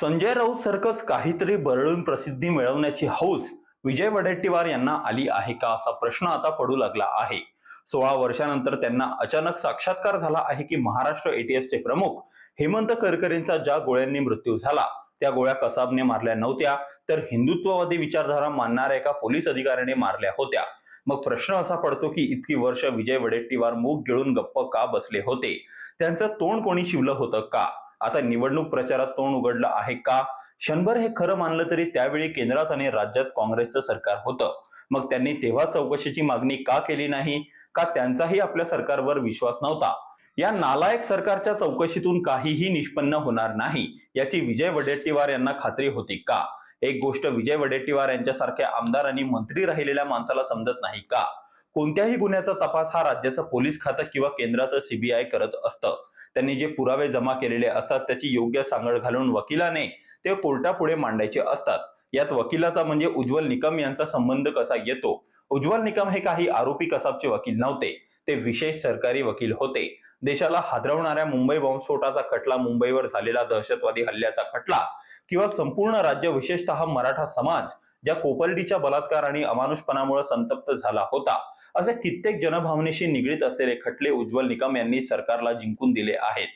संजय राऊत सारखंच काहीतरी बरळून प्रसिद्धी मिळवण्याची हौस विजय वडेट्टीवार यांना आली आहे का असा प्रश्न आता पडू लागला आहे. सोळा वर्षानंतर त्यांना अचानक साक्षात्कार झाला आहे की महाराष्ट्र एटीएसचे प्रमुख हेमंत करकरेंचा ज्या गोळ्यांनी मृत्यू झाला त्या गोळ्या कसाबने मारल्या नव्हत्या तर हिंदुत्ववादी विचारधारा मानणाऱ्या एका पोलीस अधिकाऱ्याने मारल्या होत्या. मग प्रश्न असा पडतो की इतकी वर्ष विजय वडेट्टीवार मूग गिळून गप्प का बसले होते? त्यांचं तोंड कोणी शिवलं होतं का? आता निवडणूक प्रचारात तोंड उघडलं आहे का? क्षणभर हे खरं मानलं तरी त्यावेळी केंद्रात आणि राज्यात काँग्रेसचं सरकार होतं. मग त्यांनी तेव्हा चौकशीची मागणी का केली नाही? का त्यांचाही आपल्या सरकारवर विश्वास नव्हता? या नालायक सरकारच्या चौकशीतून काहीही निष्पन्न होणार नाही याची विजय वडेट्टीवार यांना खात्री होती का? एक गोष्ट विजय वडेट्टीवार यांच्यासारख्या आमदार आणि मंत्री राहिलेल्या माणसाला समजत नाही का? कोणत्याही गुन्ह्याचा तपास हा राज्याचं पोलीस खातं किंवा केंद्राचं सीबीआय करत असतं. त्यांनी जे पुरावे जमा केलेले असतात त्याची योग्य सांगड घालून वकिलाने ते कोर्टापुढे मांडायचे असतात. यात वकिलाचा म्हणजे उज्ज्वल निकम यांचा संबंध कसा येतो? उज्ज्वल निकम हे काही आरोपी कसाबचे वकील नव्हते. ते विशेष सरकारी वकील होते. देशाला हादरवणाऱ्या मुंबई बॉम्बस्फोटाचा खटला मुंबईवर झालेला दहशतवादी हल्ल्याचा खटला किंवा संपूर्ण राज्य विशेषतः मराठा समाज ज्या कोपर्डीच्या बलात्कार आणि अमानुषपणामुळे संतप्त झाला होता असे कित्येक जनभावनेशी निगडीत असलेले खटले उज्ज्वल निकम यांनी सरकारला जिंकून दिले आहेत.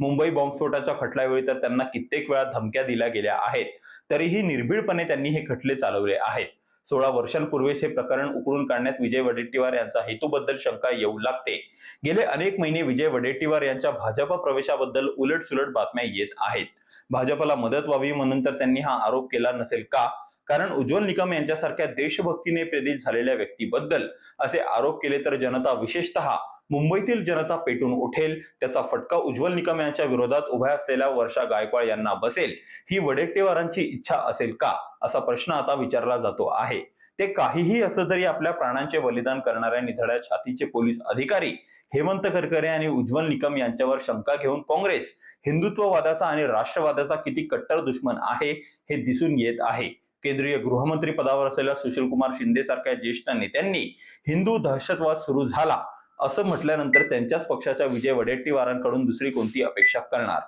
मुंबई बॉम्बस्फोटाच्या खटल्यावेळी तर त्यांना कित्येक वेळा धमक्या दिल्या गेल्या आहेत. तरीही निर्भीडपणे त्यांनी हे खटले चालवले आहेत. सोळा वर्षांपूर्वीच हे प्रकरण उकळून काढण्यात विजय वडेट्टीवार यांचा हेतूबद्दल शंका येऊ लागते. गेले अनेक महिने विजय वडेट्टीवार यांच्या भाजपा प्रवेशाबद्दल उलटसुलट बातम्या येत आहेत. भाजपला मदत व्हावी म्हणून तर त्यांनी हा आरोप केला नसेल का? कारण उज्ज्वल निकम यांच्यासारख्या देशभक्तीने प्रेरित झालेल्या व्यक्तीबद्दल असे आरोप केले तर जनता विशेषतः मुंबईतील जनता पेटून उठेल. त्याचा फटका उज्ज्वल निकम यांच्या विरोधात उभ्या असलेल्या वर्षा गायकवाड यांना बसेल. ही वडेट्टेवारांची इच्छा असेल का? असा प्रश्न आता विचारला जातो आहे. ते काहीही असं तरी आपल्या प्राणांचे बलिदान करणाऱ्या निधड्या छातीचे पोलीस अधिकारी हेमंत करकरे आणि उज्ज्वल निकम यांच्यावर शंका घेऊन काँग्रेस हिंदुत्ववादाचा आणि राष्ट्रवादाचा किती कट्टर दुश्मन आहे हे दिसून येत आहे. केंद्रीय गृहमंत्री पदावर असलेल्या सुशीलकुमार शिंदे सारख्या ज्येष्ठ नेत्यांनी हिंदू दहशतवाद सुरू झाला असं म्हटल्यानंतर त्यांच्याच पक्षाच्या विजय वडेट्टीवारांकडून दुसरी कोणती अपेक्षा करणार?